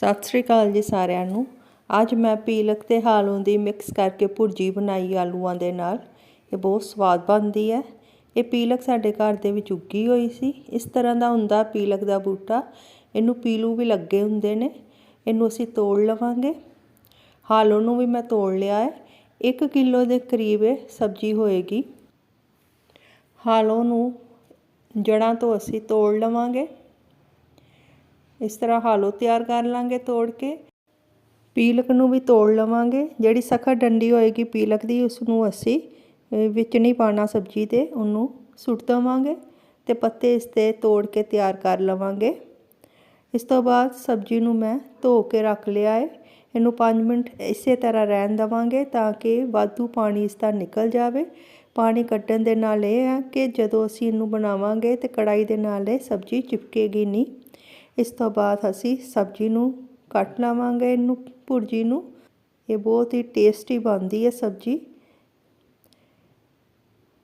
ਸਤਿ ਸ੍ਰੀ ਅਕਾਲ ਜੀ ਸਾਰਿਆਂ ਨੂੰ। ਅੱਜ ਮੈਂ ਪੀਲਕ ਤੇ ਹਾਲੋਂ ਦੀ ਮਿਕਸ ਕਰਕੇ ਭੁਰਜੀ ਬਣਾਈ ਆਲੂਆਂ ਦੇ ਨਾਲ। ਇਹ ਬਹੁਤ ਸਵਾਦ ਬਣਦੀ ਹੈ। ਇਹ ਪੀਲਕ ਸਾਡੇ ਘਰ ਦੇ ਵਿੱਚ ਉੱਗੀ ਹੋਈ ਸੀ। ਇਸ ਤਰ੍ਹਾਂ ਦਾ ਹੁੰਦਾ ਪੀਲਕ ਦਾ ਬੂਟਾ। ਇਹਨੂੰ ਪੀਲੂ ਵੀ ਲੱਗੇ ਹੁੰਦੇ ਨੇ। ਇਹਨੂੰ ਅਸੀਂ ਤੋੜ ਲਵਾਂਗੇ। ਹਾਲੋਂ ਨੂੰ ਵੀ ਮੈਂ ਤੋੜ ਲਿਆ ਹੈ। 1 ਕਿਲੋ ਦੇ ਕਰੀਬ ਇਹ ਸਬਜ਼ੀ ਹੋਏਗੀ। ਹਾਲੋਂ ਨੂੰ ਜੜਾਂ ਤੋਂ ਅਸੀਂ ਤੋੜ ਲਵਾਂਗੇ। ਇਸ ਤਰ੍ਹਾਂ ਹਾਲੋ ਤਿਆਰ ਕਰ ਲਾਂਗੇ ਤੋੜ ਕੇ। ਪੀਲਕ ਨੂੰ ਵੀ ਤੋੜ ਲਵਾਂਗੇ। ਜਿਹੜੀ ਸਖਤ ਡੰਡੀ ਹੋਏਗੀ ਪੀਲਕ ਦੀ ਉਸ ਨੂੰ ਅਸੀਂ ਵਿੱਚ ਨਹੀਂ ਪਾਣਾ ਸਬਜ਼ੀ 'ਤੇ, ਉਹਨੂੰ ਸੁੱਟ ਦਵਾਂਗੇ ਤੇ ਪੱਤੇ ਇਸ ਤੇ ਤੋੜ ਕੇ ਤਿਆਰ ਕਰ ਲਵਾਂਗੇ। ਇਸ ਤੋਂ ਬਾਅਦ ਸਬਜ਼ੀ ਨੂੰ ਮੈਂ ਧੋ ਕੇ ਰੱਖ ਲਿਆ ਹੈ ਇਹਨੂੰ 5 ਮਿੰਟ ਇਸੇ ਤਰ੍ਹਾਂ ਰਹਿਣ ਦਵਾਂਗੇ ਤਾਂ ਕਿ ਵਾਧੂ ਪਾਣੀ ਇਸ ਦਾ ਨਿਕਲ ਜਾਵੇ। ਪਾਣੀ ਕੱਢਣ ਦੇ ਨਾਲ ਇਹ ਹੈ ਕਿ ਜਦੋਂ ਅਸੀਂ ਇਹਨੂੰ ਬਣਾਵਾਂਗੇ ਤੇ ਕੜਾਈ ਦੇ ਨਾਲ ਇਹ ਸਬਜ਼ੀ ਚਿਪਕੇਗੀ ਨਹੀਂ। ਇਸ ਤੋਂ ਬਾਅਦ ਅਸੀਂ ਸਬਜ਼ੀ ਨੂੰ ਕੱਟ ਲਵਾਂਗੇ ਇਹਨੂੰ, ਭੁਰਜੀ ਨੂੰ। ਇਹ ਬਹੁਤ ਹੀ ਟੇਸਟੀ ਬਣਦੀ ਹੈ ਸਬਜ਼ੀ।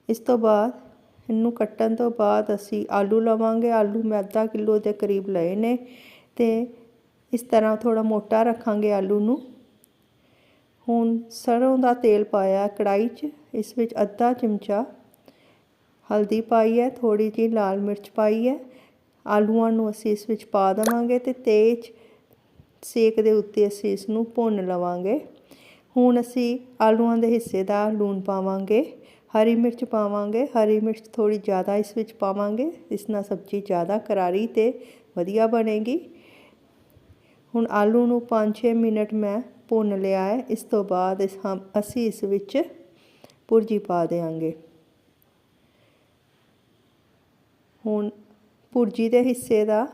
ਇਸ ਤੋਂ ਬਾਅਦ ਇਹਨੂੰ ਕੱਟਣ ਤੋਂ ਬਾਅਦ ਅਸੀਂ ਆਲੂ ਲਵਾਂਗੇ। ਆਲੂ ਮੈਂ ਅੱਧਾ ਕਿਲੋ ਦੇ ਕਰੀਬ ਲਏ ਨੇ ਤੇ ਇਸ ਤਰ੍ਹਾਂ ਥੋੜਾ ਮੋਟਾ ਰੱਖਾਂਗੇ ਆਲੂ ਨੂੰ। ਹੁਣ ਸਰੋਂ ਦਾ ਤੇਲ ਪਾਇਆ ਕੜਾਈ 'ਚ। ਇਸ ਵਿੱਚ ਅੱਧਾ ਚਮਚਾ ਹਲਦੀ ਪਾਈ ਹੈ ਥੋੜੀ ਜਿਹੀ ਲਾਲ ਮਿਰਚ ਪਾਈ ਹੈ। ਆਲੂਆਂ ਨੂੰ ਅਸੀਂ ਇਸ ਵਿੱਚ ਪਾ ਦੇਵਾਂਗੇ ਤੇ ਤੇਜ਼ ਸੇਕ ਦੇ ਉੱਤੇ ਅਸੀਂ ਇਸ ਨੂੰ ਭੁੰਨ ਲਵਾਂਗੇ। ਹੁਣ ਅਸੀਂ ਆਲੂਆਂ ਦੇ ਹਿੱਸੇ ਦਾ ਲੂਣ ਪਾਵਾਂਗੇ, ਹਰੀ ਮਿਰਚ ਪਾਵਾਂਗੇ, ਹਰੀ ਮਿਰਚ ਥੋੜੀ ਜ਼ਿਆਦਾ ਇਸ ਵਿੱਚ ਪਾਵਾਂਗੇ, ਇਸ ਨਾਲ ਸਬਜ਼ੀ ਜ਼ਿਆਦਾ ਕਰਾਰੀ ਤੇ ਵਧੀਆ ਬਣੇਗੀ। ਹੁਣ ਆਲੂ ਨੂੰ 5-6 ਮਿੰਟ ਮੈਂ ਭੁੰਨ ਲਿਆ ਹੈ, ਇਸ ਤੋਂ ਬਾਅਦ ਇਸ ਅਸੀਂ ਇਸ ਵਿੱਚ ਪੁਰਜੀ ਪਾ ਦੇਵਾਂਗੇ ਹੁਣ ਭੁਰਜੀ ਦੇ ਹਿੱਸੇ ਦਾ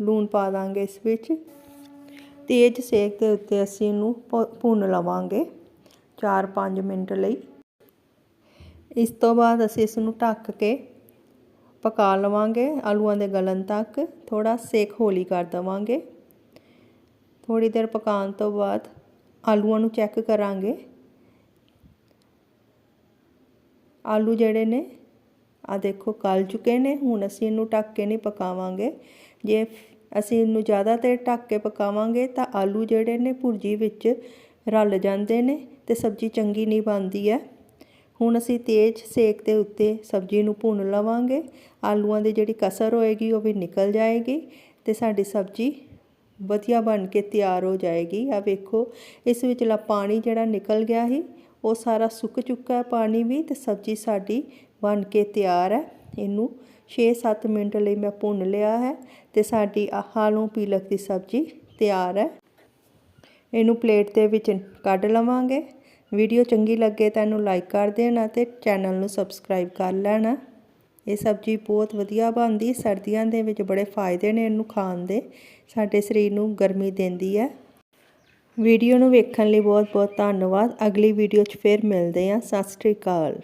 ਲੂਣ ਪਾ ਦਾਂਗੇ ਇਸ ਵਿੱਚ। ਤੇਜ਼ ਸੇਕ ਦੇ ਉੱਤੇ ਅਸੀਂ ਇਹਨੂੰ ਭੁੰਨ ਲਵਾਂਗੇ 4-5 ਮਿੰਟ ਲਈ। ਇਸ ਤੋਂ ਬਾਅਦ ਅਸੀਂ ਇਸ ਨੂੰ ਢੱਕ ਕੇ ਪਕਾ ਲਵਾਂਗੇ, ਆਲੂਆਂ ਦੇ ਗਲਣ ਤੱਕ ਥੋੜਾ ਸੇਕ ਹੌਲੀ ਕਰ ਦਵਾਂਗੇ। ਥੋੜੀ ਦੇਰ ਪਕਾਉਣ ਤੋਂ ਬਾਅਦ ਆਲੂਆਂ ਨੂੰ ਚੈੱਕ ਕਰਾਂਗੇ। ਆਲੂ ਜਿਹੜੇ ਨੇ ਆ ਦੇਖੋ ਗਲ ਚੁੱਕੇ ਨੇ, ਹੁਣ ਅਸੀਂ ਇਹਨੂੰ ਢੱਕ ਕੇ ਨਹੀਂ ਪਕਾਵਾਂਗੇ। ਜੇ ਅਸੀਂ ਇਹਨੂੰ ਜ਼ਿਆਦਾ ਦੇਰ ਢੱਕ ਕੇ ਪਕਾਵਾਂਗੇ, ਤਾਂ ਆਲੂ ਜਿਹੜੇ ਨੇ ਭੁਰਜੀ ਵਿੱਚ ਰਲ ਜਾਂਦੇ ਨੇ ਤੇ ਸਬਜ਼ੀ ਚੰਗੀ ਨਹੀਂ ਬਣਦੀ ਹੈ। ਹੁਣ ਅਸੀਂ ਤੇਜ਼ ਸੇਕ ਦੇ ਉੱਤੇ ਸਬਜ਼ੀ ਨੂੰ ਭੁੰਨ ਲਵਾਂਗੇ। ਆਲੂਆਂ ਦੀ ਜਿਹੜੀ ਕਸਰ ਹੋਏਗੀ, ਉਹ ਵੀ ਨਿਕਲ ਜਾਏਗੀ ਤੇ ਸਾਡੀ ਸਬਜ਼ੀ ਵਧੀਆ ਬਣ ਕੇ ਤਿਆਰ ਹੋ ਜਾਏਗੀ। ਆ ਵੇਖੋ, ਇਸ ਵਿੱਚਲਾ ਪਾਣੀ ਜਿਹੜਾ ਨਿਕਲ ਗਿਆ ਸੀ, ਉਹ ਸਾਰਾ ਸੁੱਕ ਚੁੱਕਾ ਹੈ ਪਾਣੀ ਵੀ ਤੇ ਸਬਜ਼ੀ ਸਾਡੀ ਬਣ ਕੇ ਤਿਆਰ ਹੈ। ਇਹਨੂੰ 6-7 ਮਿੰਟ ਲਈ ਮੈਂ ਭੁੰਨ ਲਿਆ ਹੈ ਤੇ ਸਾਡੀ ਆਲੂ ਪੀਲਕ ਦੀ ਸਬਜ਼ੀ ਤਿਆਰ ਹੈ। ਇਹਨੂੰ ਪਲੇਟ ਦੇ ਵਿੱਚ ਕੱਢ ਲਵਾਂਗੇ। ਵੀਡੀਓ ਚੰਗੀ ਲੱਗੇ ਤਾਂ ਇਹਨੂੰ ਲਾਈਕ ਕਰ ਦੇਣਾ ਤੇ ਚੈਨਲ ਨੂੰ ਸਬਸਕ੍ਰਾਈਬ ਕਰ ਲੈਣਾ। ਇਹ ਸਬਜ਼ੀ ਬਹੁਤ ਵਧੀਆ ਬਣਦੀ, ਸਰਦੀਆਂ ਦੇ ਵਿੱਚ ਬੜੇ ਫਾਇਦੇ ਨੇ ਇਹਨੂੰ ਖਾਣ ਦੇ। ਸਾਡੇ ਸਰੀਰ ਨੂੰ ਗਰਮੀ ਦਿੰਦੀ ਹੈ। ਵੀਡੀਓ ਨੂੰ ਵੇਖਣ ਲਈ ਬਹੁਤ ਬਹੁਤ ਧੰਨਵਾਦ। ਅਗਲੀ ਵੀਡੀਓ 'ਚ ਫਿਰ ਮਿਲਦੇ ਹਾਂ। ਸਤਿ ਸ੍ਰੀ ਅਕਾਲ।